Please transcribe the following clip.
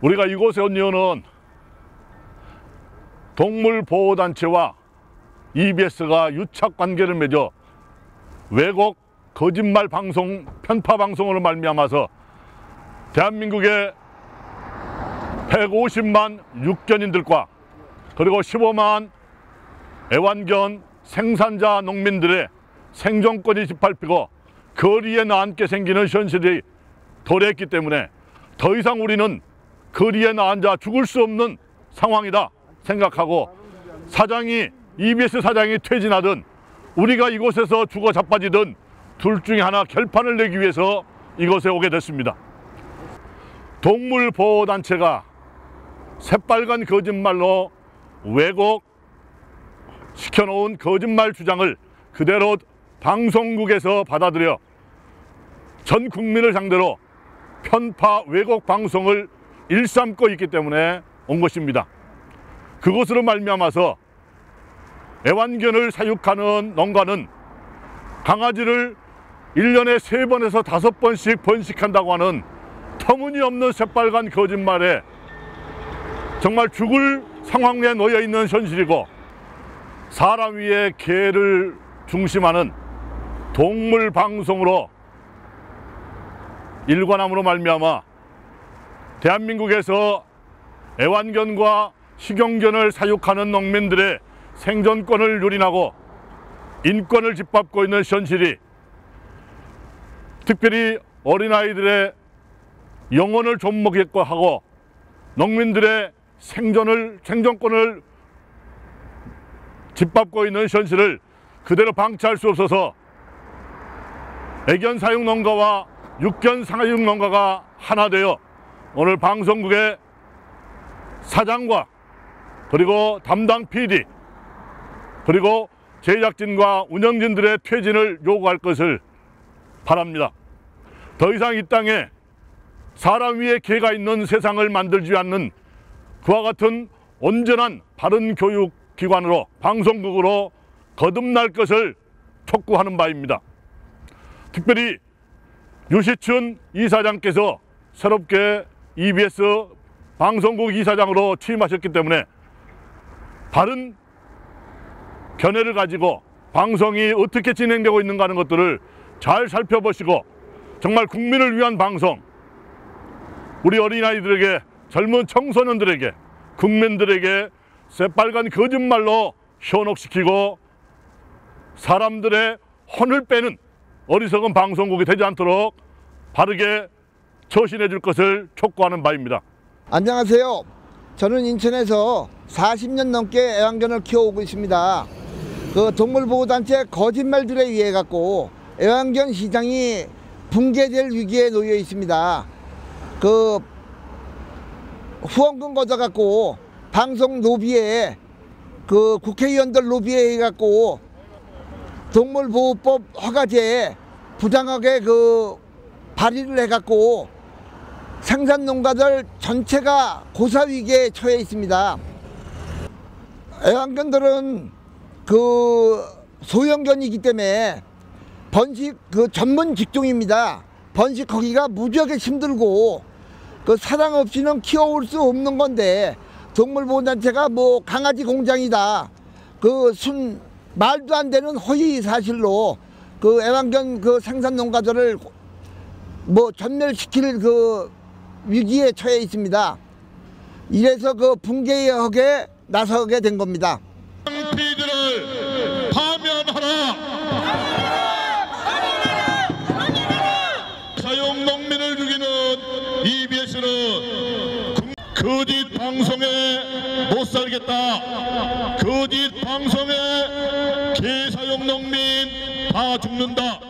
우리가 이곳에 온 이유는 동물보호단체와 EBS가 유착 관계를 맺어 왜곡 거짓말 방송 편파 방송으로 말미암아서 대한민국의 150만 육견인들과 그리고 15만 애완견 생산자 농민들의 생존권이 짓밟히고 거리에 나앉게 생기는 현실이 도래했기 때문에 더 이상 우리는 거리에 나앉아 죽을 수 없는 상황이다 생각하고 사장이 EBS 사장이 퇴진하든 우리가 이곳에서 죽어 자빠지든 둘 중에 하나 결판을 내기 위해서 이곳에 오게 됐습니다. 동물보호단체가 새빨간 거짓말로 왜곡 시켜놓은 거짓말 주장을 그대로 방송국에서 받아들여 전 국민을 상대로 편파 왜곡 방송을 일삼고 있기 때문에 온 것입니다. 그것으로 말미암아서 애완견을 사육하는 농가는 강아지를 1년에 3번에서 5번씩 번식한다고 하는 터무니없는 새빨간 거짓말에 정말 죽을 상황에 놓여 있는 현실이고 사람 위에 개를 중심하는 동물 방송으로 일관함으로 말미암아 대한민국에서 애완견과 식용견을 사육하는 농민들의 생존권을 유린하고 인권을 짓밟고 있는 현실이 특별히 어린아이들의 영혼을 좀먹겠고 하고 농민들의 생존을 생존권을 짓밟고 있는 현실을 그대로 방치할 수 없어서 애견 사육 농가와 육견 사육 농가가 하나 되어 오늘 방송국의 사장과 그리고 담당 PD 그리고 제작진과 운영진들의 퇴진을 요구할 것을 바랍니다. 더 이상 이 땅에 사람 위에 개가 있는 세상을 만들지 않는 그와 같은 온전한 바른 교육 기관으로 방송국으로 거듭날 것을 촉구하는 바입니다. 특별히 유시춘 이사장께서 새롭게 EBS 방송국 이사장으로 취임하셨기 때문에 바른 견해를 가지고 방송이 어떻게 진행되고 있는가 하는 것들을 잘 살펴보시고 정말 국민을 위한 방송 우리 어린아이들에게 젊은 청소년들에게 국민들에게 새빨간 거짓말로 현혹시키고 사람들의 혼을 빼는 어리석은 방송국이 되지 않도록 바르게 처신해 줄 것을 촉구하는 바입니다. 안녕하세요. 저는 인천에서 40년 넘게 애완견을 키워오고 있습니다. 그 동물보호단체 거짓말들에 의해 갖고 애완견 시장이 붕괴될 위기에 놓여 있습니다. 그 후원금 걷어 갖고 방송 로비에 그 국회의원들 로비에 해 갖고 동물보호법 허가제에 부당하게 그 발의를 해 갖고 생산 농가들 전체가 고사 위기에 처해 있습니다. 애완견들은 그 소형견이기 때문에 번식 그 전문 직종입니다. 번식하기가 무지하게 힘들고 그 사랑 없이는 키워올 수 없는 건데 동물보호단체가 뭐 강아지 공장이다. 그 순 말도 안 되는 허위 사실로 그 애완견 그 생산 농가들을 뭐 전멸시킬 그 위기에 처해 있습니다. 이래서 그 붕괴역에 나서게 된 겁니다. PD를 파면하라. 사용 농민을 죽이는 EBS는 거짓 방송에 못 살겠다. 거짓 방송에 개사용 농민 다 죽는다.